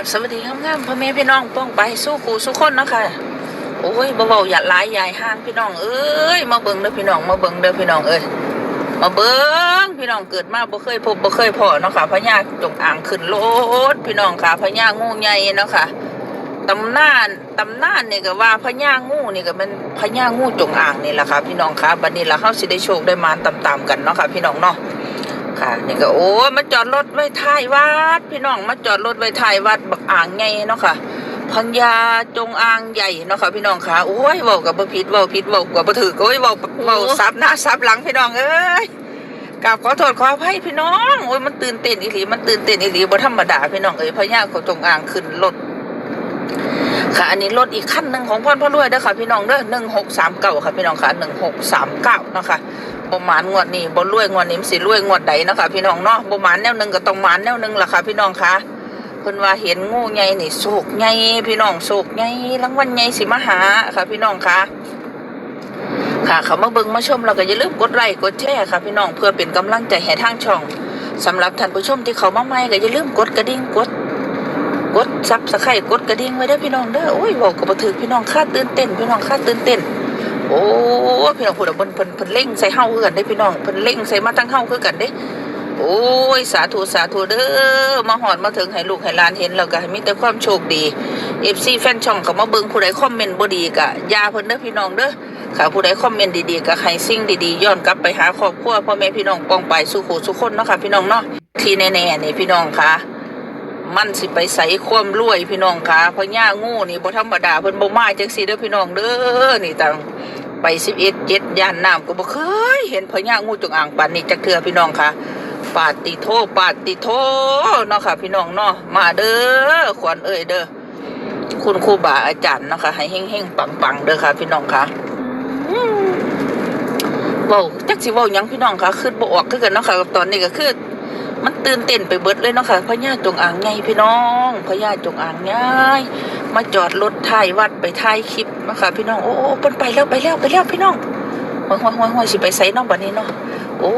ับสวัสดีงามๆพ่อแม่พี่น้องป้องไปสู้ครูสู้คนนะคะโอ้ยเบาๆอย่าหลายยายห้างพี่น้องเอ้ยมาเบิ่งเด้อพี่น้องมาเบิ่งเด้อพี่น้องเอ้ยมาเบิ่งพี่น้องเกิดมาบ่เคยพบบ่เคยพอเนาะค่ะพญาจงอ่างขึ้นรถพี่น้องค่ะพญางูใหญ่เนาะค่ะตำนานตำนานนี่ก็ว่าพญางูนี่ก็เป็นพญางูจงอ่างนี่แหละค่ะพี่น้องค่ะบัดนี้ละเฮาสิได้โชคได้มานตามๆกันเนาะค่ะพี่น้องเนาะ ค่ะ นี่ก็โอ้มาจอดรถไว้ท้ายวัด พี่น้องมาจอดรถไว้ท้ายวัดบักอ่างใหญ่เนาะค่ะพังยาจงอางใหญ่เนาะค่ะพี่น้องค่ะโอ้ยเว้ากับบ่ผิดเว้าผิดเว้ากับบ่ถือโอ้ยเว้าเว้าซับหน้าซับหลังพี่น้องเอ้ยกราบขอโทษขออภัยพี่น้องโอ้ยมันตื่นเต้นอีหลีมันตื่นเต้นอีหลีบ่ธรรมดาพี่น้องเอ้ยพญาเขาจงอางขึ้นรถ ค่ะ อันนี้รถอีกขั้นหนึ่งของพ่อพ่อรวยเด้อค่ะพี่น้องเด้อหนึ่งหกสามเก้าค่ะพี่น้องค่ะหนึ่งหกสามเก้านาะคะบ่มานงวดนี้บ่รวยงวดนี้มสิรวยงวดใดเนาะคะพี่น้องเนาะบ่มานแนวหนึงก็ต้องมานแนวหนึงล่ะค่ะพี่น้องค่ะเพิ่นว่าเห็นงูใหญ่นี่โศกใหญ่พี่น้องโศกใหญ่รางวัลใหญ่สิมาหาค่ะ พี่น้องค่ะค่ะเขามาเบิ่งมาชมเราก็อย่าลืมกดไลค์กดแชร์ค่ะพี่น้องเพื่อเป็นกำลังใจให้ทางช่องสำหรับท่านผู้ชมที่เขามาใหม่ก็อย่าลืมกดกระดิ่งกด กดซับสไครต์กดกระดิ่งไว้เด้อพี่น้องเด้อโอ้ยบอกกับบ่ถือพี่น้องค่าตื่นเต้น พี่น้องค่าตื่นเต้น โอ้พี่น้องพูดว่าเพิ่นเพิ่นเพิ่นเล่งใส่เฮาคือกันเด้พี่น้องเพิ่นเล่งใส่มาทั้งเฮาคือกันเด้โอ้ยสาธุสาธุเด้อมาหอดมาถึงให้ลูกให้หลานเห็นแล้วก็ให้มีแต่ความโชคดี FC แฟนช่องเขามาเบิ่งผู้ใดคอมเมนต์บ่ดีก็ยาเพิ่นเด้อพี่น้องเด้อค่ะผู้ใดคอมเมนต์ดีๆก็ให้สิ่งดีๆย้อนกลับไปหาครอบครัวพ่อแม่พี่น้องปองไปสู่ขู่สู่คนเนาะค่ะพี่น้องเนาะที่แน่ๆนี่พี่น้องค่ะ มันสิไปใส่ความรวยพี่น้องค่ะพราะย่างูนี่บ่ธรรมดาเพิ่นบ่มาจังซี่เด้อพี่น้องเด้อนี่ตังไป11 7ย่านน้ำก็บ่เคยเห็นพญางูจงอางปานนี้จักเทื่อพี่น้องค่ะ ปาติโทปาติโทเนาะค่ะ พี่น้องเนาะมาเด้อขวัญเอ้ยเด้อคุณครูบาอาจารย์เนาะค่ะให้เฮงๆปังๆเด้อค่ะ พี่น้องค่ะเว้าจักสิเว้ายังพี่น้องค่ะคือบ่ออกคือกันเนาะค่ะตอนนี้ก็คือ มันตื่นเต้นไปเบิดเลยเนาะค่ะพญาจงอางไงพี่น้องพญาจงอางไงมาจอดรถถ่ายวัดไปถ่ายคลิปนะคะพี่น้องโอ้โอ้เพิ่นไปแล้วไปแล้วไปแล้วพี่น้องห้อยห้อยห้อยห้อยสิไปไสเนาะบัดนี้เนาะโอ้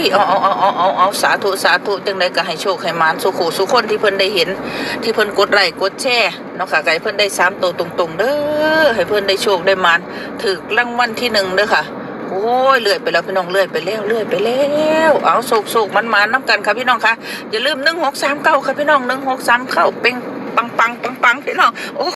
ยเอาเอาเอาเอาเอาเอาสาธุสาธุจังไดก็ให้โชคให้มานสุขสุขคนที่เพิ่นได้เห็น ที่เพิ่นกดไลค์กดแชร์เนาะค่ะก็ให้เพิ่นได้สามตัวตรงๆเด้อให้เพิ่นได้โชคได้มานถูกรางวัลที่หนึ่งเด้อค่ะ โอ้ยเลื่อยไปแล้วพี่น้องเลื่อยไปแล้วเลื่อยไปแล้วเอาสุกสุกมันมาน้ำกันค่ะพี่น้องค่ะอย่าลืมหนึ่งหกสามเก้าค่ะพี่น้องหนึ่งหกสามเก้าเป็งปังปังปังปังพี่น้องโอ้